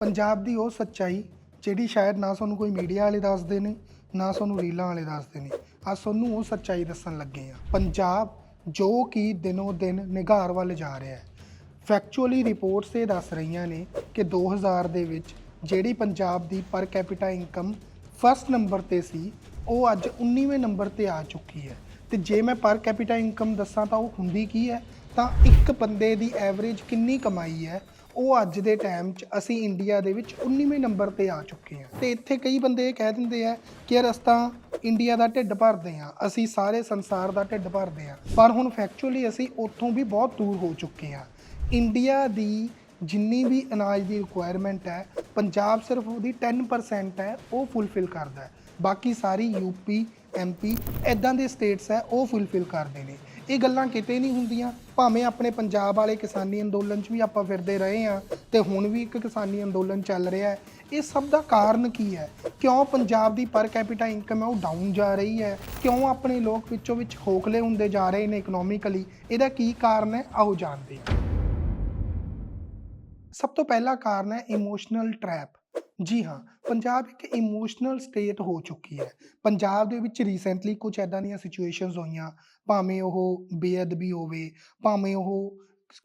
ਪੰਜਾਬ ਦੀ ਉਹ ਸੱਚਾਈ ਜਿਹੜੀ ਸ਼ਾਇਦ ਨਾ ਤੁਹਾਨੂੰ ਕੋਈ ਮੀਡੀਆ ਵਾਲੇ ਦੱਸਦੇ ਨੇ, ਨਾ ਤੁਹਾਨੂੰ ਰੀਲਾਂ ਵਾਲੇ ਦੱਸਦੇ ਨੇ ਅੱਜ ਤੁਹਾਨੂੰ ਉਹ ਸੱਚਾਈ ਦੱਸਣ ਲੱਗੇ ਆ। ਪੰਜਾਬ ਜੋ ਕਿ ਦਿਨੋ ਦਿਨ ਨਿਗਾਰ ਵੱਲ ਜਾ ਰਿਹਾ ਹੈ। ਫੈਕਚੁਅਲੀ ਰਿਪੋਰਟਸ ਇਹ ਦੱਸ ਰਹੀਆਂ ਨੇ ਕਿ 2000 ਦੇ ਵਿੱਚ ਜਿਹੜੀ ਪੰਜਾਬ ਦੀ ਪਰ ਕੈਪੀਟਾ ਇਨਕਮ ਫਸਟ ਨੰਬਰ ਤੇ ਸੀ, ਉਹ ਅੱਜ 19ਵੇਂ ਨੰਬਰ ਤੇ ਆ ਚੁੱਕੀ ਹੈ। ਤੇ ਜੇ ਮੈਂ ਪਰ ਕੈਪੀਟਾ ਇਨਕਮ ਦੱਸਾਂ ਤਾਂ ਉਹ ਹੁੰਦੀ ਕੀ ਹੈ? ਤਾਂ ਇੱਕ ਬੰਦੇ ਦੀ ਐਵਰੇਜ ਕਿੰਨੀ ਕਮਾਈ ਹੈ? ਉਹ ਅੱਜ ਦੇ ਟਾਈਮ 'ਚ ਅਸੀਂ ਇੰਡੀਆ ਦੇ ਵਿੱਚ 19ਵੇਂ ਨੰਬਰ ਤੇ ਆ ਚੁੱਕੇ ਹਾਂ। ਤੇ ਇੱਥੇ ਕਈ ਬੰਦੇ ਇਹ ਕਹਿ ਦਿੰਦੇ ਆ ਕਿ ਯਾਰ ਅਸੀਂ ਇੰਡੀਆ ਦਾ ਢਿੱਡ ਭਰਦੇ ਆ ਅਸੀਂ ਸਾਰੇ ਸੰਸਾਰ ਦਾ ਢਿੱਡ ਭਰਦੇ ਆ ਪਰ ਹੁਣ ਫੈਕਚੁਅਲੀ ਅਸੀਂ ਉੱਥੋਂ ਵੀ ਬਹੁਤ ਦੂਰ ਹੋ ਚੁੱਕੇ ਆ ਇੰਡੀਆ ਦੀ ਜਿੰਨੀ ਵੀ ਅਨਾਜ ਦੀ ਰਿਕੁਆਇਰਮੈਂਟ ਹੈ, ਪੰਜਾਬ ਸਿਰਫ ਉਹਦੀ 10% ਹੈ, ਉਹ ਫੁੱਲਫਿਲ ਕਰਦਾ ਹੈ। ਬਾਕੀ ਸਾਰੀ ਯੂਪੀ ਐਮਪੀ ਐਦਾਂ ਦੇ ਸਟੇਟਸ ਹੈ, ਉਹ ਫੁੱਲਫਿਲ ਕਰਦੇ ਨੇ। ਇਹ ਗੱਲਾਂ ਕਿਤੇ ਨਹੀਂ ਹੁੰਦੀਆਂ। ਭਾਵੇਂ ਆਪਣੇ ਪੰਜਾਬ ਵਾਲੇ ਕਿਸਾਨੀ ਅੰਦੋਲਨ 'ਚ ਵੀ ਆਪਾਂ ਫਿਰਦੇ ਰਹੇ ਆ ਤੇ ਹੁਣ ਵੀ ਇੱਕ ਕਿਸਾਨੀ ਅੰਦੋਲਨ ਚੱਲ ਰਿਹਾ ਹੈ। ਇਹ ਸਭ ਦਾ ਕਾਰਨ ਕੀ ਹੈ? ਕਿਉਂ ਪੰਜਾਬ ਦੀ ਪਰ ਕੈਪੀਟਾ ਇਨਕਮ ਹੈ, ਉਹ ਡਾਊਨ ਜਾ ਰਹੀ ਹੈ? ਕਿਉਂ ਆਪਣੇ ਲੋਕ ਵਿੱਚੋਂ ਵਿੱਚ ਖੋਖਲੇ ਹੁੰਦੇ ਜਾ ਰਹੇ ਨੇ ਇਕਨੋਮਿਕਲੀ ਇਹਦਾ ਕੀ ਕਾਰਨ ਹੈ? ਆਓ ਜਾਣਦੇ ਹਾਂ। ਸਭ ਤੋਂ ਪਹਿਲਾ ਕਾਰਨ ਹੈ ਇਮੋਸ਼ਨਲ ਟਰੈਪ ਜੀ ਹਾਂ, ਪੰਜਾਬ ਇੱਕ ਇਮੋਸ਼ਨਲ ਸਟੇਟ ਹੋ ਚੁੱਕੀ ਹੈ। ਪੰਜਾਬ ਦੇ ਵਿੱਚ ਰੀਸੈਂਟਲੀ ਕੁਝ ਐਦਾਂ ਦੀਆਂ ਸਿਚੁਏਸ਼ਨਸ ਹੋਈਆਂ, ਭਾਵੇਂ ਉਹ ਬੇਅਦਬੀ ਹੋਵੇ, ਭਾਵੇਂ ਉਹ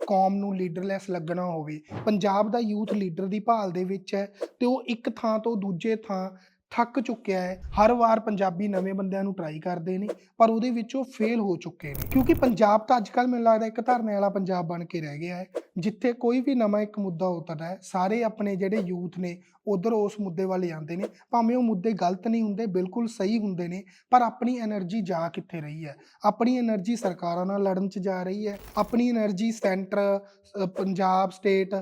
ਕੌਮ ਨੂੰ ਲੀਡਰਲੈਸ ਲੱਗਣਾ ਹੋਵੇ, ਪੰਜਾਬ ਦਾ ਯੂਥ ਲੀਡਰ ਦੀ ਭਾਲ ਦੇ ਵਿੱਚ ਹੈ ਤੇ ਉਹ ਇੱਕ ਥਾਂ ਤੋਂ ਦੂਜੇ ਥਾਂ ਥੱਕ ਚੁੱਕਿਆ ਹੈ। ਹਰ ਵਾਰ ਪੰਜਾਬੀ ਨਵੇਂ ਬੰਦਿਆਂ ਨੂੰ ਟਰਾਈ ਕਰਦੇ ਨੇ, ਪਰ ਉਹਦੇ ਵਿੱਚ ਉਹ ਫੇਲ ਹੋ ਚੁੱਕੇ ਨੇ। ਕਿਉਂਕਿ ਪੰਜਾਬ ਤਾਂ ਅੱਜ ਅੱਜਕੱਲ ਮੈਨੂੰ ਲੱਗਦਾ ਇੱਕ ਧਰਨੇ ਵਾਲਾ ਪੰਜਾਬ ਬਣ ਕੇ ਰਹਿ ਗਿਆ ਹੈ। ਜਿੱਥੇ ਕੋਈ ਵੀ ਨਵਾਂ ਇੱਕ ਮੁੱਦਾ ਉੱਠਦਾ ਹੈ, ਸਾਰੇ ਆਪਣੇ ਜਿਹੜੇ ਯੂਥ ਨੇ, ਉਧਰ ਉਸ ਮੁੱਦੇ ਵੱਲ ਜਾਂਦੇ ਨੇ। ਭਾਵੇਂ ਉਹ ਮੁੱਦੇ ਗਲਤ ਨਹੀਂ ਹੁੰਦੇ, ਬਿਲਕੁਲ ਸਹੀ ਹੁੰਦੇ ਨੇ, ਪਰ ਆਪਣੀ એનર્ਜੀ ਜਾ ਕਿੱਥੇ ਰਹੀ ਹੈ? ਆਪਣੀ એનર્ਜੀ ਸਰਕਾਰਾਂ ਨਾਲ ਲੜਨ 'ਚ ਜਾ ਰਹੀ ਹੈ। ਆਪਣੀ energy centre Punjab state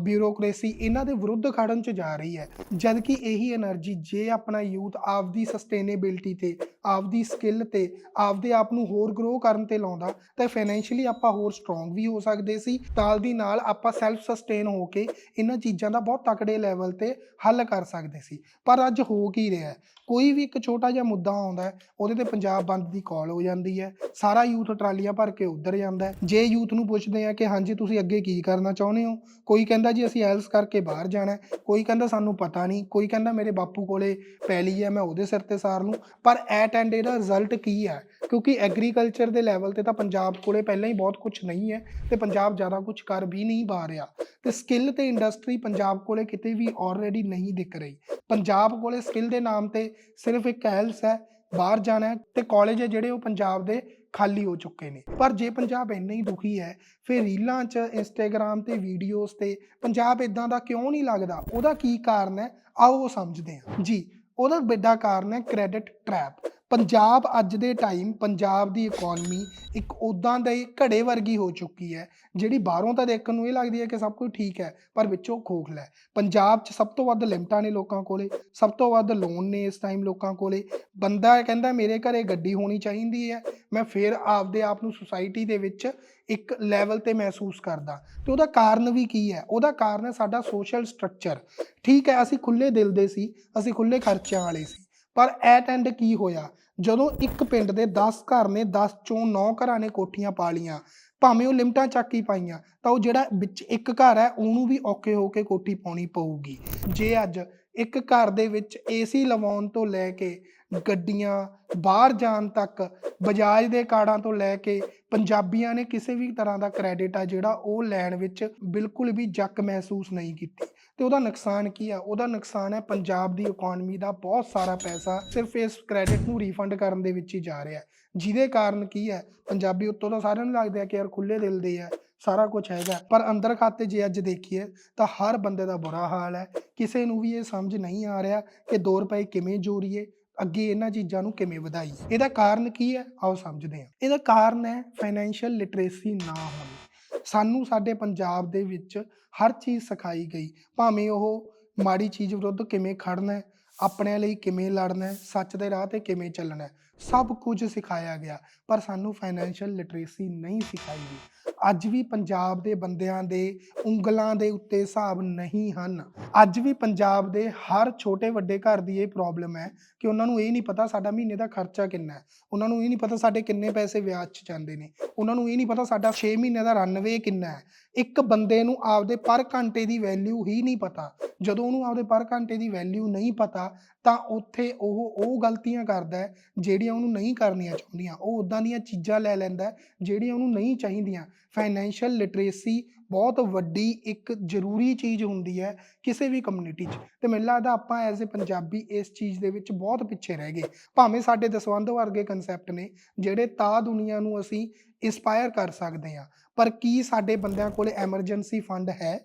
bureaucracy ਇਹਨਾਂ ਦੇ ਵਿਰੁੱਧ ਖੜਨ 'ਚ ਜਾ ਰਹੀ ਹੈ। ਜਦਕਿ ਇਹੀ એનર્ਜੀ ਜੇ ਆਪਣਾ ਯੂਥ ਆਪਦੀ ਸਸਟੇਨੇਬਿਲਟੀ ਤੇ ਆਪਦੀ ਸਕਿੱਲ ਤੇ, ਆਪਦੇ ਆਪ ਨੂੰ ਹੋਰ ਗਰੋ ਕਰਨ ਤੇ ਲਾਉਂਦਾ, ਤਾਂ ਫਾਈਨੈਂਸ਼ੀਅਲੀ ਆਪਾਂ ਹੋਰ ਸਟਰੋਂਗ ਵੀ ਹੋ ਸਕਦੇ ਸੀ। ਨਾਲ ਦੀ ਨਾਲ ਆਪਾਂ ਸੈਲਫ ਸਸਟੇਨ ਹੋ ਕੇ ਇਹਨਾਂ ਚੀਜ਼ਾਂ ਦਾ ਬਹੁਤ ਤਕੜੇ ਲੈਵਲ ਤੇ ਹੱਲ ਕਰ ਸਕਦੇ ਸੀ। ਪਰ ਅੱਜ ਹੋ ਕੀ ਰਿਹਾ ਕੋਈ ਵੀ ਇੱਕ ਛੋਟਾ ਜਿਹਾ ਮੁੱਦਾ ਆਉਂਦਾ ਉਹਦੇ ਤੇ ਪੰਜਾਬ ਬੰਦ ਦੀ ਕਾਲ ਹੋ ਜਾਂਦੀ ਹੈ। ਸਾਰਾ ਯੂਥ ਟਰਾਲੀਆਂ ਭਰ ਕੇ ਉੱਧਰ ਜਾਂਦਾ ਹੈ। ਜੇ ਯੂਥ ਨੂੰ ਪੁੱਛਦੇ ਆ ਕਿ ਹਾਂਜੀ, ਤੁਸੀਂ ਅੱਗੇ ਕੀ ਕਰਨਾ ਚਾਹੁੰਦੇ ਹੋ? ਕੋਈ ਕਹਿੰਦਾ ਜੀ ਅਸੀਂ ਐਲਸ ਕਰਕੇ ਬਾਹਰ ਜਾਣਾ ਕੋਈ ਕਹਿੰਦਾ ਸਾਨੂੰ ਪਤਾ ਨਹੀਂ। ਕੋਈ ਕਹਿੰਦਾ ਮੇਰੇ ਬਾਪੂ ਕੋਲੇ ਪੈਲੀ ਹੈ, ਮੈਂ ਉਹਦੇ ਸਿਰ ਤੇ ਸਾਰ ਲੂੰ। ਪਰ ਐਟ ਐਂਡ ਇਹਦਾ ਰਿਜ਼ਲਟ ਕੀ ਹੈ? ਕਿਉਂਕਿ ਐਗਰੀਕਲਚਰ ਦੇ ਲੈਵਲ ਤੇ ਤਾਂ ਪੰਜਾਬ ਕੋਲੇ ਪਹਿਲਾਂ ਹੀ ਬਹੁਤ ਕੁਝ ਨਹੀਂ ਹੈ ਤੇ ਪੰਜਾਬ ਜ਼ਿਆਦਾ ਕੁਝ ਕਰ ਵੀ ਨਹੀਂ ਪਾ ਰਿਹਾ। ਤੇ ਸਕਿੱਲ ਤੇ ਇੰਡਸਟਰੀ ਪੰਜਾਬ ਕੋਲੇ ਕਿਤੇ ਵੀ ਆਲਰੇਡੀ ਨਹੀਂ ਦਿਖ ਰਹੀ। ਪੰਜਾਬ ਕੋਲੇ ਸਕਿੱਲ ਦੇ ਨਾਮ ਤੇ ਸਿਰਫ ਇੱਕ ਐਲਸ ਹੈ, ਬਾਹਰ ਜਾਣਾ ਹੈ ਤੇ ਕਾਲਜ ਹੈ ਜਿਹੜੇ ਉਹ ਪੰਜਾਬ ਦੇ ਖਾਲੀ ਹੋ ਚੁੱਕੇ ਨੇ। ਪਰ ਜੇ ਪੰਜਾਬ ਇੰਨਾ ਹੀ ਦੁਖੀ ਹੈ, ਫਿਰ ਰੀਲਾਂ 'ਚ ਇੰਸਟਾਗ੍ਰam ਤੇ ਵੀਡੀਓਜ਼ ਤੇ ਪੰਜਾਬ ਇਦਾਂ ਦਾ ਕਿਉਂ ਨਹੀਂ ਲੱਗਦਾ? ਉਹਦਾ ਕੀ ਕਾਰਨ ਹੈ? ਆਓ ਉਹ ਸਮਝਦੇ ਹਾਂ। ਜੀ, ਉਹਦਾ ਵੱਡਾ ਕਾਰਨ ਹੈ ਕ੍ਰੈਡਿਟ ਟਰੈਪ ਪੰਜਾਬ ਅੱਜ ਦੇ ਟਾਈਮ ਪੰਜਾਬ ਦੀ ਇਕਨੋਮੀ ਇੱਕ ਉਦਾਂ ਦੇ ਘੜੇ ਵਰਗੀ ਹੋ ਚੁੱਕੀ ਹੈ, ਜਿਹੜੀ ਬਾਹਰੋਂ ਤਾਂ ਦੇਖਣ ਨੂੰ ਇਹ ਲੱਗਦੀ ਹੈ ਕਿ ਸਭ ਕੁਝ ਠੀਕ ਹੈ, ਪਰ ਵਿੱਚੋਂ ਖੋਖਲਾ ਹੈ ਪੰਜਾਬ 'ਚ ਸਭ ਤੋਂ ਵੱਧ ਲਿਮਟਾਂ ਨੇ ਲੋਕਾਂ ਕੋਲੇ, ਸਭ ਤੋਂ ਵੱਧ ਲੋਨ ਨੇ ਇਸ ਟਾਈਮ ਲੋਕਾਂ ਕੋਲੇ। ਬੰਦਾ ਕਹਿੰਦਾ, ਮੇਰੇ ਘਰੇ ਗੱਡੀ ਹੋਣੀ ਚਾਹੀਦੀ ਹੈ, ਮੈਂ ਫਿਰ ਆਪਦੇ ਆਪ ਨੂੰ ਸੁਸਾਇਟੀ ਦੇ ਵਿੱਚ ਇੱਕ ਲੈਵਲ ਤੇ ਮਹਿਸੂਸ ਕਰਦਾ। ਤੇ ਉਹਦਾ ਕਾਰਨ ਵੀ ਕੀ ਹੈ? ਉਹਦਾ ਕਾਰਨ ਹੈ ਸਾਡਾ ਸੋਸ਼ਲ ਸਟਰਕਚਰ ਠੀਕ ਹੈ, ਅਸੀਂ ਖੁੱਲੇ ਦਿਲ ਦੇ ਸੀ, ਅਸੀਂ ਖੁੱਲੇ ਖਰਚਿਆਂ ਵਾਲੇ ਸੀ। ਪਰ ਐਟ ਐਂਡ ਕੀ ਹੋਇਆ? ਜਦੋਂ ਇੱਕ ਪਿੰਡ ਦੇ 10 ਘਰ ਨੇ 10 ਚੋਂ 9 ਘਰਾਂ ਨੇ ਕੋਠੀਆਂ ਪਾ ਲੀਆਂ ਭਾਵੇਂ ਉਹ ਲਿਮਟਾਂ ਚੱਕ ਹੀ ਪਾਈਆਂ, ਤਾਂ ਉਹ ਜਿਹੜਾ ਵਿੱਚ ਇੱਕ ਘਰ ਹੈ, ਉਹਨੂੰ ਵੀ ਔਖੇ ਹੋ ਕੇ ਕੋਠੀ ਪਾਉਣੀ ਪਊਗੀ। ਜੇ ਅੱਜ ਇੱਕ ਘਰ ਦੇ ਵਿੱਚ ਏਸੀ ਲਵਾਉਣ ਤੋਂ ਲੈ ਕੇ ਗੱਡੀਆਂ ਬਾਹਰ ਜਾਣ ਤੱਕ, ਬਜਾਜ ਦੇ ਕਾਰਡਾਂ ਤੋਂ ਲੈ ਕੇ ਪੰਜਾਬੀਆਂ ਨੇ ਕਿਸੇ ਵੀ ਤਰ੍ਹਾਂ ਦਾ ਕ੍ਰੈਡਿਟ ਆ ਜਿਹੜਾ ਉਹ ਲੈਣ ਵਿੱਚ ਬਿਲਕੁਲ ਵੀ ਜੱਕ ਮਹਿਸੂਸ ਨਹੀਂ ਕੀਤੀ। ਤੇ ਉਹਦਾ ਨੁਕਸਾਨ ਕੀ ਆ? ਉਹਦਾ ਨੁਕਸਾਨ ਹੈ ਪੰਜਾਬ ਦੀ ਇਕਨੋਮੀ ਦਾ ਬਹੁਤ ਸਾਰਾ ਪੈਸਾ ਸਿਰਫ ਇਸ ਕ੍ਰੈਡਿਟ ਨੂੰ ਰੀਫੰਡ ਕਰਨ ਦੇ ਵਿੱਚ ਹੀ ਜਾ ਰਿਹਾ ਜਿਹਦੇ ਕਾਰਨ ਕੀ ਹੈ? ਪੰਜਾਬੀ ਉੱਤੋਂ ਤਾਂ ਸਾਰਿਆਂ ਨੂੰ ਲੱਗਦਾ ਕਿ ਯਾਰ ਖੁੱਲੇ ਦਿਲ ਦੇ ਆ, ਸਾਰਾ ਕੁਝ ਹੈਗਾ। ਪਰ ਅੰਦਰ ਖਾਤੇ ਜੇ ਅੱਜ ਦੇਖੀਏ ਤਾਂ ਹਰ ਬੰਦੇ ਦਾ ਬੁਰਾ ਹਾਲ ਹੈ। ਕਿਸੇ ਨੂੰ ਵੀ ਇਹ ਸਮਝ ਨਹੀਂ ਆ ਰਿਹਾ ਕਿ 2 ਰੁਪਏ ਕਿਵੇਂ ਜੋੜੀਏ, ਅੱਗੇ ਇਹਨਾਂ ਚੀਜ਼ਾਂ ਨੂੰ ਕਿਵੇਂ ਵਧਾਈਏ। ਇਹਦਾ ਕਾਰਨ ਕੀ ਹੈ? ਆਓ ਸਮਝਦੇ ਹਾਂ। ਇਹਦਾ ਕਾਰਨ ਹੈ ਫਾਈਨੈਂਸ਼ੀਅਲ ਲਿਟਰੇਸੀ ਨਾ ਹੋਣੀ। ਸਾਨੂੰ ਸਾਡੇ ਪੰਜਾਬ ਦੇ ਵਿੱਚ ਹਰ ਚੀਜ਼ ਸਿਖਾਈ ਗਈ। ਭਾਵੇਂ ਉਹ ਮਾੜੀ ਚੀਜ਼ ਵਿਰੁੱਧ ਕਿਵੇਂ ਖੜਨਾ ਹੈ, ਆਪਣੇ ਲਈ ਕਿਵੇਂ ਲੜਨਾ ਹੈ, ਸੱਚ ਦੇ ਰਾਹ ਤੇ ਕਿਵੇਂ ਚੱਲਣਾ ਹੈ, ਸਭ ਕੁਝ ਸਿਖਾਇਆ ਗਿਆ, ਪਰ ਸਾਨੂੰ ਫਾਈਨੈਂਸ਼ੀਅਲ ਲਿਟਰੇਸੀ ਨਹੀਂ ਸਿਖਾਈ ਗਈ। ਅੱਜ ਵੀ ਪੰਜਾਬ ਦੇ ਬੰਦਿਆਂ ਦੇ ਉਂਗਲਾਂ ਦੇ ਉੱਤੇ ਹਿਸਾਬ ਨਹੀਂ ਹਨ। ਅੱਜ ਵੀ ਪੰਜਾਬ ਦੇ ਹਰ ਛੋਟੇ ਵੱਡੇ ਘਰ ਦੀ ਇਹ ਪ੍ਰੋਬਲਮ ਹੈ ਕਿ ਉਹਨਾਂ ਨੂੰ ਇਹ ਨਹੀਂ ਪਤਾ ਸਾਡਾ ਮਹੀਨੇ ਦਾ ਖਰਚਾ ਕਿੰਨਾ ਹੈ। ਉਹਨਾਂ ਨੂੰ ਇਹ ਨਹੀਂ ਪਤਾ ਸਾਡੇ ਕਿੰਨੇ ਪੈਸੇ ਵਿਆਜ 'ਚ ਜਾਂਦੇ ਨੇ। ਉਹਨਾਂ ਨੂੰ ਇਹ ਨਹੀਂ ਪਤਾ ਸਾਡਾ 6 ਮਹੀਨੇ ਦਾ ਰਨਵੇ ਕਿੰਨਾ ਹੈ। ਇੱਕ ਬੰਦੇ ਨੂੰ ਆਪਦੇ ਪਰ ਘੰਟੇ ਦੀ ਵੈਲਿਊ ਹੀ ਨਹੀਂ ਪਤਾ। ਜਦੋਂ ਉਹਨੂੰ ਆਪਦੇ ਪਰ ਘੰਟੇ ਦੀ ਵੈਲਿਊ ਨਹੀਂ ਪਤਾ, ਤਾਂ ਉੱਥੇ ਉਹ ਉਹ ਗਲਤੀਆਂ ਕਰਦਾ ਹੈ, ਜਿਹੜੀਆਂ ਉਹਨੂੰ ਨਹੀਂ ਕਰਨੀਆਂ ਚਾਹੁੰਦੀਆਂ। ਉਹ ਉਦਾਂ ਦੀਆਂ ਚੀਜ਼ਾਂ ਲੈ ਲੈਂਦਾ ਜਿਹੜੀਆਂ ਉਹਨੂੰ ਨਹੀਂ ਚਾਹੀਦੀਆਂ। ਫਾਈਨੈਂਸ਼ੀਅਲ ਲਿਟਰੇਸੀ ਬਹੁਤ ਵੱਡੀ ਇੱਕ ਜ਼ਰੂਰੀ ਚੀਜ਼ ਹੁੰਦੀ ਹੈ ਕਿਸੇ ਵੀ ਕਮਿਊਨਿਟੀ 'ਚ। ਤੇ ਮੈਨੂੰ ਲੱਗਦਾ ਆਪਾਂ ਐਜ਼ ਅ ਪੰਜਾਬੀ ਇਸ ਚੀਜ਼ ਦੇ ਵਿੱਚ ਬਹੁਤ ਪਿੱਛੇ ਰਹਿ ਗਏ। ਭਾਵੇਂ ਸਾਡੇ ਦਸਵੰਧ ਵਰਗੇ ਕਨਸੈਪਟ ਨੇ, ਜਿਹੜੇ ਤਾਂ ਦੁਨੀਆ ਨੂੰ ਅਸੀਂ ਇੰਸਪਾਇਰ ਕਰ ਸਕਦੇ ਹਾਂ, ਪਰ ਕੀ ਸਾਡੇ ਬੰਦਿਆਂ ਕੋਲੇ ਐਮਰਜੈਂਸੀ ਫੰਡ ਹੈ?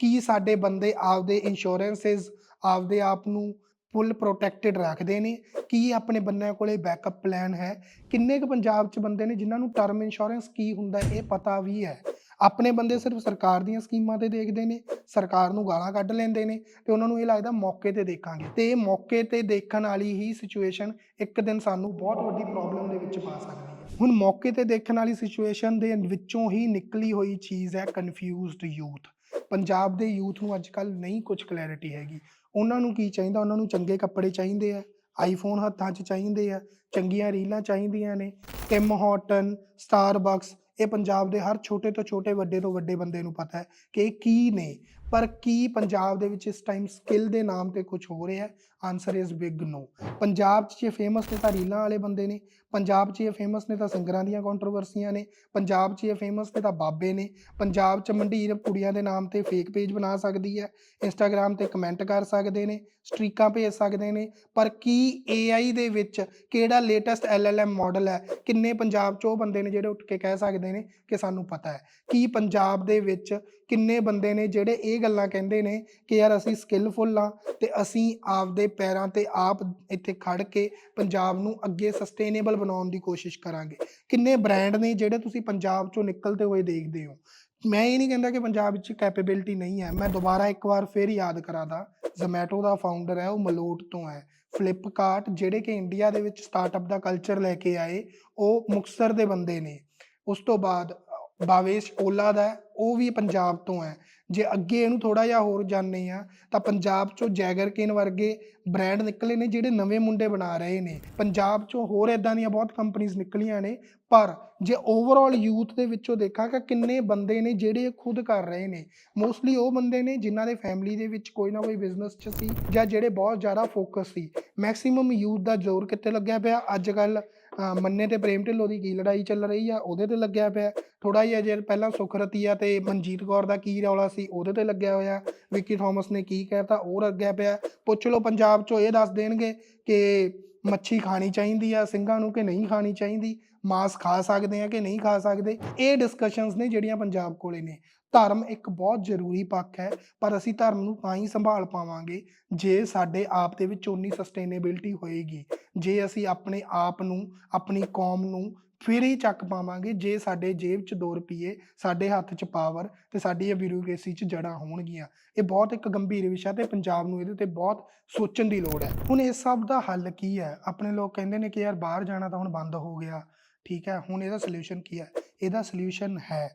ਕੀ ਸਾਡੇ ਬੰਦੇ ਆਪਦੇ ਇੰਸ਼ੋਰੈਂਸਸ ਆਪਦੇ ਆਪ ਨੂੰ ਫੁੱਲ ਪ੍ਰੋਟੈਕਟਡ ਰੱਖਦੇ ਨੇ? ਕੀ ਆਪਣੇ ਬੰਦਿਆਂ ਕੋਲੇ ਬੈਕਅਪ ਪਲਾਨ ਹੈ? ਕਿੰਨੇ ਕੁ ਪੰਜਾਬ 'ਚ ਬੰਦੇ ਨੇ ਜਿਨ੍ਹਾਂ ਨੂੰ ਟਰਮ ਇੰਸ਼ੋਰੈਂਸ ਕੀ ਹੁੰਦਾ ਇਹ ਪਤਾ ਵੀ ਹੈ। ਆਪਣੇ ਬੰਦੇ ਸਿਰਫ ਸਰਕਾਰ ਦੀਆਂ ਸਕੀਮਾਂ ਤੇ ਦੇਖਦੇ ਨੇ, ਸਰਕਾਰ ਨੂੰ ਗਾਲਾਂ ਕੱਢ ਲੈਂਦੇ ਨੇ ਤੇ ਉਹਨਾਂ ਨੂੰ ਇਹ ਲੱਗਦਾ ਮੌਕੇ ਤੇ ਦੇਖਾਂਗੇ। ਤੇ ਇਹ ਮੌਕੇ ਤੇ ਦੇਖਣ ਵਾਲੀ ਹੀ ਸਿਚੁਏਸ਼ਨ ਇੱਕ ਦਿਨ ਸਾਨੂੰ ਬਹੁਤ ਵੱਡੀ ਪ੍ਰੋਬਲਮ ਦੇ ਵਿੱਚ ਪਾ ਸਕਦੀ ਹੈ। ਹੁਣ ਮੌਕੇ ਤੇ ਦੇਖਣ ਵਾਲੀ ਸਿਚੁਏਸ਼ਨ ਦੇ ਵਿੱਚੋਂ ਹੀ ਨਿਕਲੀ ਹੋਈ ਚੀਜ਼ ਹੈ ਕਨਫਿਊਜ਼ਡ ਯੂਥ ਪੰਜਾਬ ਦੇ ਯੂਥ ਨੂੰ ਅੱਜ ਕੱਲ ਨਹੀਂ ਕੁਝ ਕਲੈਰਿਟੀ ਹੈਗੀ। ਉਹਨਾਂ ਨੂੰ ਕੀ ਚਾਹੀਦਾ? ਉਹਨਾਂ ਨੂੰ ਚੰਗੇ ਕੱਪੜੇ ਚਾਹੀਦੇ ਆ ਆਈਫੋਨ ਹੱਥਾਂ 'ਚ ਚਾਹੀਦੇ ਆ, ਚੰਗੀਆਂ ਰੀਲਾਂ ਚਾਹੀਦੀਆਂ ਨੇ ਟਿਮ ਹਾਰਟਨ ਸਟਾਰਬਕਸ ਇਹ ਪੰਜਾਬ ਦੇ ਹਰ ਛੋਟੇ ਤੋਂ ਛੋਟੇ, ਵੱਡੇ ਤੋਂ ਵੱਡੇ ਬੰਦੇ ਨੂੰ ਪਤਾ ਹੈ ਕਿ ਇਹ ਕੀ ਨੇ। ਪਰ ਕੀ ਪੰਜਾਬ ਦੇ ਵਿੱਚ ਇਸ ਟਾਈਮ ਸਕਿੱਲ ਦੇ ਨਾਮ ਤੇ ਕੁਝ ਹੋ ਰਿਹਾ ਹੈ? Answer is big no Punjab 'ਚ ਇਹ ਫੇਮਸ ਨੇ ਤਾਂ ਰੀਲਾਂ ਵਾਲੇ ਬੰਦੇ ਨੇ। ਪੰਜਾਬ 'ਚ ਇਹ ਫੇਮਸ ਨੇ ਤਾਂ ਸਿੰਗਰਾਂ ਦੀਆਂ ਕੰਟਰੋਵਰਸੀਆਂ ਨੇ। ਪੰਜਾਬ 'ਚ ਇਹ ਫੇਮਸ ਨੇ ਤਾਂ ਬਾਬੇ ਨੇ। ਪੰਜਾਬ 'ਚ ਮੰਡੀਰ ਕੁੜੀਆਂ ਦੇ ਨਾਮ ਤੇ ਫੇਕ ਪੇਜ ਬਣਾ ਸਕਦੀ ਹੈ। ਇੰਸਟਾਗ੍ਰam ਤੇ ਕਮੈਂਟ ਕਰ ਸਕਦੇ ਨੇ। ਸਟ੍ਰੀਕਾਂ ਭੇਜ ਸਕਦੇ ਨੇ, ਪਰ ਕੀ AI ਦੇ ਵਿੱਚ ਕਿਹੜਾ ਲੇਟੈਸਟ LLM ਮਾਡਲ ਹੈ? ਕਿੰਨੇ ਪੰਜਾਬ 'ਚ ਉਹ ਬੰਦੇ ਨੇ ਜਿਹੜੇ ਉੱਠ ਕੇ ਕਹਿ ਸਕਦੇ ਨੇ ਕਿ ਸਾਨੂੰ ਪਤਾ ਹੈ? ਕੀ ਪੰਜਾਬ ਦੇ ਵਿੱਚ ਕਿੰਨੇ ਬੰਦੇ ਨੇ ਜਿਹੜੇ ਇਹ ਗੱਲਾਂ ਕਹਿੰਦੇ ਨੇ ਕਿ ਯਾਰ ਅਸੀਂ ਸਕਿੱਲਫੁੱਲ ਆ ਤੇ ਅਸੀਂ ਆਪਦੇ ਪੈਰਾਂ ਤੇ ਆਪ ਇੱਥੇ ਖੜ ਕੇ ਪੰਜਾਬ ਨੂੰ ਅੱਗੇ ਸਸਟੇਨੇਬਲ ਬਣਾਉਣ ਦੀ ਕੋਸ਼ਿਸ਼ ਕਰਾਂਗੇ? ਕਿੰਨੇ ਬ੍ਰਾਂਡ ਨੇ ਜਿਹੜੇ ਤੁਸੀਂ ਪੰਜਾਬ ਚੋਂ ਨਿਕਲਦੇ ਹੋਏ ਦੇਖਦੇ ਹੋ? ਮੈਂ ਇਹ ਨਹੀਂ ਕਹਿੰਦਾ ਕਿ ਪੰਜਾਬ ਵਿੱਚ ਕੈਪੇਬਿਲਿਟੀ ਨਹੀਂ ਹੈ। ਮੈਂ ਦੁਬਾਰਾ ਇੱਕ ਵਾਰ ਫੇਰ ਯਾਦ ਕਰਾਦਾ ਜ਼ੋਮੈਟੋ ਦਾ ਫਾਊਂਡਰ ਹੈ, ਉਹ ਮਲੋਟ ਤੋਂ ਹੈ। ਫਲਿੱਪਕਾਰਟ ਜਿਹੜੇ ਕਿ ਇੰਡੀਆ ਦੇ ਵਿੱਚ ਸਟਾਰਟਅਪ ਦਾ ਕਲਚਰ ਲੈ ਕੇ ਆਏ, ਉਹ ਮੁਕਤਸਰ ਦੇ ਬੰਦੇ ਨੇ। ਉਸ ਤੋਂ ਬਾਅਦ ਬਾਵੇਸ਼ ਓਲਾ ਦਾ ਉਹ ਵੀ ਪੰਜਾਬ ਤੋਂ ਹੈ। ਜੇ ਅੱਗੇ ਇਹਨੂੰ ਥੋੜਾ ਜਿਹਾ ਹੋਰ ਜਾਣਦੇ ਆ ਤਾਂ ਪੰਜਾਬ ਚੋਂ ਜੈਗਰਕੇਨ ਵਰਗੇ ਬ੍ਰਾਂਡ ਨਿਕਲੇ ਨੇ ਜਿਹੜੇ ਨਵੇਂ ਮੁੰਡੇ ਬਣਾ ਰਹੇ ਨੇ। ਪੰਜਾਬ ਚੋਂ ਹੋਰ ਇਦਾਂ ਦੀਆਂ ਬਹੁਤ ਕੰਪਨੀਆਂ ਨਿਕਲੀਆਂ ਨੇ, ਪਰ ਜੇ ਓਵਰਆਲ ਯੂਥ ਦੇ ਵਿੱਚੋਂ ਦੇਖਾਂ ਕਿ ਕਿੰਨੇ ਬੰਦੇ ਨੇ ਜਿਹੜੇ ਖੁਦ ਕਰ ਰਹੇ ਨੇ। ਮੋਸਟਲੀ ਉਹ ਬੰਦੇ ਨੇ ਜਿਨ੍ਹਾਂ ਦੇ ਫੈਮਿਲੀ ਦੇ ਵਿੱਚ ਕੋਈ ਨਾ ਕੋਈ ਬਿਜ਼ਨਸ 'ਚ ਸੀ ਜਾਂ ਜਿਹੜੇ ਬਹੁਤ ਜ਼ਿਆਦਾ ਫੋਕਸ ਸੀ। ਮੈਕਸਿਮਮ ਯੂਥ ਦਾ ਜ਼ੋਰ ਕਿੱਥੇ ਲੱਗਿਆ ਪਿਆ? ਅੱਜ ਕੱਲ ਮੰਨੇ ਤੇ ਪ੍ਰੇਮ ਢਿੱਲੋਂ ਦੀ ਕੀ ਲੜਾਈ ਚੱਲ ਰਹੀ ਆ? ਉਹਦੇ ਤੇ ਲੱਗਿਆ ਪਿਆ। ਥੋੜਾ ਜਿਹਾ ਜੇ ਪਹਿਲਾਂ ਸੁਖਰਤੀਆ ਤੇ ਮਨਜੀਤ ਕੌਰ ਦਾ ਕੀ ਰੌਲਾ ਸੀ, ਉਹਦੇ ਤੇ ਲੱਗਿਆ ਹੋਇਆ। ਵਿੱਕੀ ਥਾਮਸ ਨੇ ਕੀ ਕਹਿਤਾ, ਉਹ ਲੱਗਿਆ ਪਿਆ। ਪੁੱਛ ਲਓ ਪੰਜਾਬ ਚੋਂ ਇਹ ਦੱਸ ਦੇਣਗੇ ਕਿ ਮੱਛੀ ਖਾਣੀ ਚਾਹੀਦੀ ਆ ਸਿੰਘਾਂ ਨੂੰ ਕਿ ਨਹੀਂ ਖਾਣੀ ਚਾਹੀਦੀ? ਮਾਸ ਖਾ ਸਕਦੇ ਆ ਕਿ ਨਹੀਂ ਖਾ ਸਕਦੇ? ਇਹ ਡਿਸਕਸ਼ਨਸ ਨੇ ਜਿਹੜੀਆਂ ਪੰਜਾਬ ਕੋਲੇ ਨੇ। ਧਰਮ ਇੱਕ ਬਹੁਤ ਜ਼ਰੂਰੀ ਪੱਖ ਹੈ, ਪਰ ਅਸੀਂ ਧਰਮ ਨੂੰ ਤਾਂ ਹੀ ਸੰਭਾਲ ਪਾਵਾਂਗੇ ਜੇ ਸਾਡੇ ਆਪ ਦੇ ਵਿੱਚ ਉਨੀ ਸਸਟੇਨੇਬਿਲਟੀ ਹੋਏਗੀ। ਜੇ ਅਸੀਂ ਆਪਣੇ ਆਪ ਨੂੰ, ਆਪਣੀ ਕੌਮ ਨੂੰ ਫਿਰ ਹੀ ਚੱਕ ਪਾਵਾਂਗੇ, ਜੇ ਸਾਡੇ ਜੇਬ 'ਚ 2 ਰੁਪਏ ਸਾਡੇ ਹੱਥ 'ਚ ਪਾਵਰ ਤੇ ਸਾਡੀ ਇਹ ਬਿਊਰੋਕ੍ਰੇਸੀ 'ਚ ਜੜ੍ਹਾਂ ਹੋਣਗੀਆਂ। ਇਹ ਬਹੁਤ ਇੱਕ ਗੰਭੀਰ ਵਿਸ਼ਾ ਤੇ ਪੰਜਾਬ ਨੂੰ ਇਹਦੇ ਤੇ ਬਹੁਤ ਸੋਚਣ ਦੀ ਲੋੜ ਹੈ। ਹੁਣ ਇਸ ਸਭ ਦਾ ਹੱਲ ਕੀ ਹੈ? ਆਪਣੇ ਲੋਕ ਕਹਿੰਦੇ ਨੇ ਕਿ ਯਾਰ ਬਾਹਰ ਜਾਣਾ ਤਾਂ ਹੁਣ ਬੰਦ ਹੋ ਗਿਆ। ਠੀਕ ਹੈ, ਹੁਣ ਇਹਦਾ ਸੋਲੂਸ਼ਨ ਕੀ ਹੈ? ਇਹਦਾ ਸੋਲੂਸ਼ਨ ਹੈ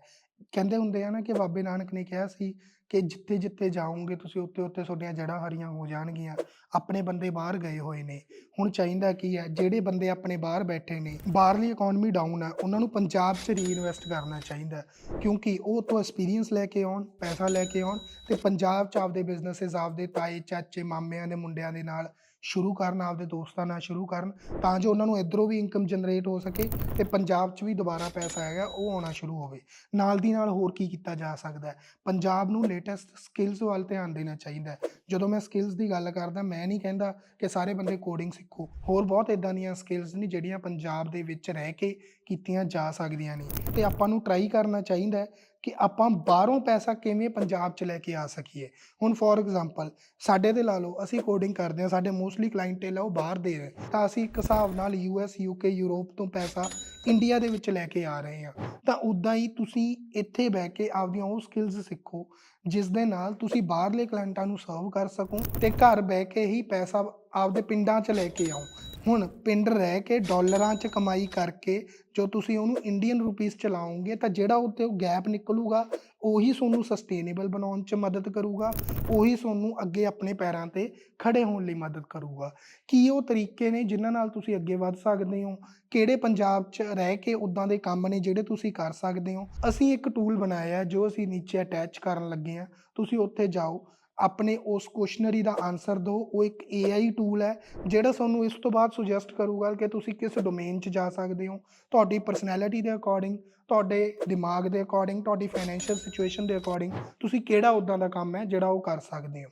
ਕਹਿੰਦੇ ਹੁੰਦੇ ਆ ਨਾ ਕਿ ਬਾਬੇ ਨਾਨਕ ਨੇ ਕਿਹਾ ਸੀ ਕਿ ਜਿੱਥੇ ਜਿੱਥੇ ਜਾਓਗੇ ਤੁਸੀਂ ਉੱਤੇ ਉੱਤੇ ਤੁਹਾਡੀਆਂ ਜੜ੍ਹਾਂ ਹਰੀਆਂ ਹੋ ਜਾਣਗੀਆਂ। ਆਪਣੇ ਬੰਦੇ ਬਾਹਰ ਗਏ ਹੋਏ ਨੇ। ਹੁਣ ਚਾਹੀਦਾ ਕੀ ਹੈ, ਜਿਹੜੇ ਬੰਦੇ ਆਪਣੇ ਬਾਹਰ ਬੈਠੇ ਨੇ, ਬਾਹਰਲੀ ਇਕਨੋਮੀ ਡਾਊਨ ਆ, ਉਹਨਾਂ ਨੂੰ ਪੰਜਾਬ 'ਚ ਰੀਇਨਵੈਸਟ ਕਰਨਾ ਚਾਹੀਦਾ ਕਿਉਂਕਿ ਉਹ ਤੋਂ ਐਕਸਪੀਰੀਅੰਸ ਲੈ ਕੇ ਆਉਣ, ਪੈਸਾ ਲੈ ਕੇ ਆਉਣ ਤੇ ਪੰਜਾਬ 'ਚ ਆਪਦੇ ਬਿਜ਼ਨੈਸਸ ਆਪਦੇ ਤਾਏ, ਚਾਚੇ, ਮਾਮਿਆਂ ਦੇ ਮੁੰਡਿਆਂ ਦੇ ਨਾਲ ਸ਼ੁਰੂ ਕਰਨ, ਆਪਦੇ ਦੋਸਤਾਂ ਨਾਲ ਸ਼ੁਰੂ ਕਰਨ, ਤਾਂ ਜੋ ਉਹਨਾਂ ਨੂੰ ਇਧਰੋਂ ਵੀ ਇਨਕਮ ਜਨਰੇਟ ਹੋ ਸਕੇ ਤੇ ਪੰਜਾਬ 'ਚ ਵੀ ਦੁਬਾਰਾ ਪੈਸਾ ਹੈਗਾ, ਉਹ ਆਉਣਾ ਸ਼ੁਰੂ ਹੋਵੇ। ਨਾਲ ਦੀ ਨਾਲ ਹੋਰ ਕੀ ਕੀਤਾ ਜਾ ਸਕਦਾ ਹੈ? ਪੰਜਾਬ ਨੂੰ ਲੇਟੈਸਟ ਸਕਿੱਲਸ ਵੱਲ ਧਿਆਨ ਦੇਣਾ ਚਾਹੀਦਾ ਹੈ। ਜਦੋਂ ਮੈਂ ਸਕਿੱਲਸ ਦੀ ਗੱਲ ਕਰਦਾ, ਮੈਂ ਨਹੀਂ ਕਹਿੰਦਾ ਕਿ ਸਾਰੇ ਬੰਦੇ ਕੋਡਿੰਗ ਸਿੱਖੋ। ਹੋਰ ਬਹੁਤ ਇਦਾਂ ਦੀਆਂ ਸਕਿੱਲਸ ਨੇ ਜਿਹੜੀਆਂ ਪੰਜਾਬ ਦੇ ਵਿੱਚ ਰਹਿ ਕੇ ਕੀਤੀਆਂ ਜਾ ਸਕਦੀਆਂ ਨੇ। ਤੇ ਆਪਾਂ ਨੂੰ ਟਰਾਈ ਕਰਨਾ ਚਾਹੀਦਾ ਹੈ ਕਿ ਆਪਾਂ ਬਾਹਰੋਂ ਪੈਸਾ ਕਿਵੇਂ ਪੰਜਾਬ 'ਚ ਲੈ ਕੇ ਆ ਸਕੀਏ। ਹੁਣ ਫੋਰ ਐਗਜ਼ਾਮਪਲ ਸਾਡੇ ਤੇ ਲਾ ਲਓ, ਅਸੀਂ ਕੋਡਿੰਗ ਕਰਦੇ ਹਾਂ, ਸਾਡੇ ਮੋਸਟਲੀ ਕਲਾਇੰਟੇਲ ਆ ਉਹ ਬਾਹਰ ਦੇ ਰਹੇ। ਤਾਂ ਅਸੀਂ ਇੱਕ ਹਿਸਾਬ ਨਾਲ ਯੂਐਸ ਯੂਕੇ ਯੂਰਪ ਤੋਂ ਪੈਸਾ ਇੰਡੀਆ ਦੇ ਵਿੱਚ ਲੈ ਕੇ ਆ ਰਹੇ ਹਾਂ। ਤਾਂ ਉਦਾਂ ਹੀ ਤੁਸੀਂ ਇੱਥੇ ਬਹਿ ਕੇ ਆਪਦੀਆਂ ਉਹ ਸਕਿੱਲਸ ਸਿੱਖੋ, ਜਿਸ ਦੇ ਨਾਲ ਤੁਸੀਂ ਬਾਹਰਲੇ ਕਲਾਇੰਟਾਂ ਨੂੰ ਸਰਵ ਕਰ ਸਕੋ ਤੇ ਘਰ ਬਹਿ ਕੇ ਹੀ ਪੈਸਾ ਆਪਦੇ ਪਿੰਡਾਂ 'ਚ ਲੈ ਕੇ ਆਓ। ਹੁਣ ਪਿੰਡ ਰਹਿ ਕੇ ਡਾਲਰਾਂ 'ਚ ਕਮਾਈ ਕਰਕੇ ਜੋ ਤੁਸੀਂ ਉਹਨੂੰ ਇੰਡੀਅਨ ਰੁਪੀਸ ਚ ਲਾਓਗੇ ਤਾਂ ਜਿਹੜਾ ਉੱਤੇ ਉਹ ਗੈਪ ਨਿਕਲੂਗਾ, ਉਹੀ ਤੁਹਾਨੂੰ ਸਸਟੇਨੇਬਲ ਬਣਾਉਣ 'ਚ ਮਦਦ ਕਰੂਗਾ, ਉਹੀ ਤੁਹਾਨੂੰ ਅੱਗੇ ਆਪਣੇ ਪੈਰਾਂ ਤੇ ਖੜੇ ਹੋਣ ਲਈ ਮਦਦ ਕਰੂਗਾ। ਕੀ ਉਹ ਤਰੀਕੇ ਨੇ ਜਿਨ੍ਹਾਂ ਨਾਲ ਤੁਸੀਂ ਅੱਗੇ ਵੱਧ ਸਕਦੇ ਹੋ? ਕਿਹੜੇ ਪੰਜਾਬ 'ਚ ਰਹਿ ਕੇ ਉਦਾਂ ਦੇ ਕੰਮ ਨੇ ਜਿਹੜੇ ਤੁਸੀਂ ਕਰ ਸਕਦੇ ਹੋ? ਅਸੀਂ ਇੱਕ ਟੂਲ ਬਣਾਇਆ ਜੋ ਅਸੀਂ ਨੀਚੇ ਅਟੈਚ ਕਰਨ ਲੱਗੇ ਹਾਂ। ਤੁਸੀਂ ਉੱਥੇ ਜਾਓ ਆਪਣੇ ਉਸ ਕੁਐਸਚਨਰੀ ਦਾ ਆਨਸਰ ਦਿਓ ਉਹ ਇੱਕ AI ਟੂਲ ਹੈ, ਜਿਹੜਾ ਤੁਹਾਨੂੰ ਇਸ ਤੋਂ ਬਾਅਦ ਸੁਜੈਸਟ ਕਰੂਗਾ ਕਿ ਤੁਸੀਂ ਕਿਸ ਡੋਮੇਨ 'ਚ ਜਾ ਸਕਦੇ ਹੋ। ਤੁਹਾਡੀ ਪਰਸਨੈਲਿਟੀ ਦੇ ਅਕੋਰਡਿੰਗ ਤੁਹਾਡੇ ਦਿਮਾਗ ਦੇ ਅਕੋਰਡਿੰਗ ਤੁਹਾਡੀ ਫਾਈਨੈਂਸ਼ੀਅਲ ਸਿਚੁਏਸ਼ਨ ਦੇ ਅਕੋਰਡਿੰਗ ਤੁਸੀਂ ਕਿਹੜਾ ਉਦਾਂ ਦਾ ਕੰਮ ਹੈ ਜਿਹੜਾ ਉਹ ਕਰ ਸਕਦੇ ਹੋ।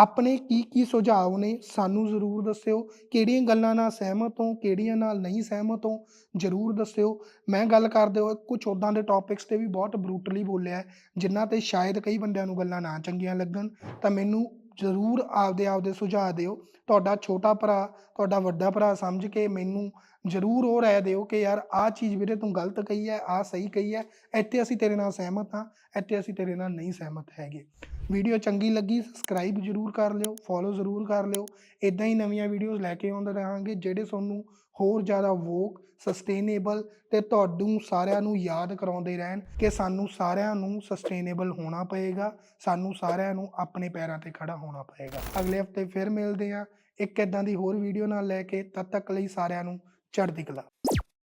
ਆਪਣੇ ਕੀ ਕੀ ਸੁਝਾਅ ਨੇ ਸਾਨੂੰ ਜ਼ਰੂਰ ਦੱਸਿਓ। ਕਿਹੜੀਆਂ ਗੱਲਾਂ ਨਾਲ ਸਹਿਮਤ ਹੋ ਕਿਹੜੀਆਂ ਨਾਲ ਨਹੀਂ ਸਹਿਮਤ ਹੋ ਜ਼ਰੂਰ ਦੱਸਿਓ। ਮੈਂ ਗੱਲ ਕਰਦੇ ਹੋਏ ਕੁਝ ਉਦਾਂ ਦੇ ਟੌਪਿਕਸ ਤੇ ਵੀ ਬਹੁਤ ਬਰੂਟਲੀ ਬੋਲਿਆ ਹੈ, ਜਿਨ੍ਹਾਂ ਤੇ ਸ਼ਾਇਦ ਕਈ ਬੰਦਿਆਂ ਨੂੰ ਗੱਲਾਂ ਨਾ ਚੰਗੀਆਂ ਲੱਗਣ। ਤਾਂ ਮੈਨੂੰ ਜ਼ਰੂਰ ਆਪਦੇ ਆਪਦੇ ਸੁਝਾਅ ਦਿਓ। ਤੁਹਾਡਾ ਛੋਟਾ ਭਰਾ ਤੁਹਾਡਾ ਵੱਡਾ ਭਰਾ ਸਮਝ ਕੇ ਮੈਨੂੰ ਜ਼ਰੂਰ ਉਹ ਰਾਏ ਦਿਓ ਕਿ ਯਾਰ ਆਹ ਚੀਜ਼ ਵੀਰੇ ਤੂੰ ਗਲਤ ਕਹੀ ਹੈ ਆਹ ਸਹੀ ਕਹੀ ਹੈ ਇੱਥੇ ਅਸੀਂ ਤੇਰੇ ਨਾਲ ਸਹਿਮਤ ਹਾਂ ਇੱਥੇ ਅਸੀਂ ਤੇਰੇ ਨਾਲ ਨਹੀਂ ਸਹਿਮਤ ਹੈਗੇ। ਵੀਡੀਓ ਚੰਗੀ ਲੱਗੀ ਸਬਸਕ੍ਰਾਈਬ ਜ਼ਰੂਰ ਕਰ ਲਿਓ ਫੋਲੋ ਜ਼ਰੂਰ ਕਰ ਲਿਓ। ਇਦਾਂ ਹੀ ਨਵੀਆਂ ਵੀਡੀਓਜ਼ ਲੈ ਕੇ ਆਉਂਦੇ ਰਹਾਂਗੇ, ਜਿਹੜੇ ਤੁਹਾਨੂੰ ਹੋਰ ਜ਼ਿਆਦਾ ਵੋਕ ਸਸਟੇਨੇਬਲ ਤੇ ਤੁਹਾਨੂੰ ਸਾਰਿਆਂ ਨੂੰ ਯਾਦ ਕਰਾਉਂਦੇ ਰਹਿਣ ਕਿ ਸਾਨੂੰ ਸਾਰਿਆਂ ਨੂੰ ਸਸਟੇਨੇਬਲ ਹੋਣਾ ਪਏਗਾ, ਸਾਨੂੰ ਸਾਰਿਆਂ ਨੂੰ ਆਪਣੇ ਪੈਰਾਂ ਤੇ ਖੜਾ ਹੋਣਾ ਪਏਗਾ। ਅਗਲੇ ਹਫ਼ਤੇ ਫਿਰ ਮਿਲਦੇ ਹਾਂ। ਇੱਕ ਇਦਾਂ ਦੀ ਹੋਰ ਵੀਡੀਓ ਨਾਲ ਲੈ ਕੇ ਤਦ ਤੱਕ ਲਈ ਸਾਰਿਆਂ ਨੂੰ ਚੜ੍ਹਦੀ ਕਲਾ।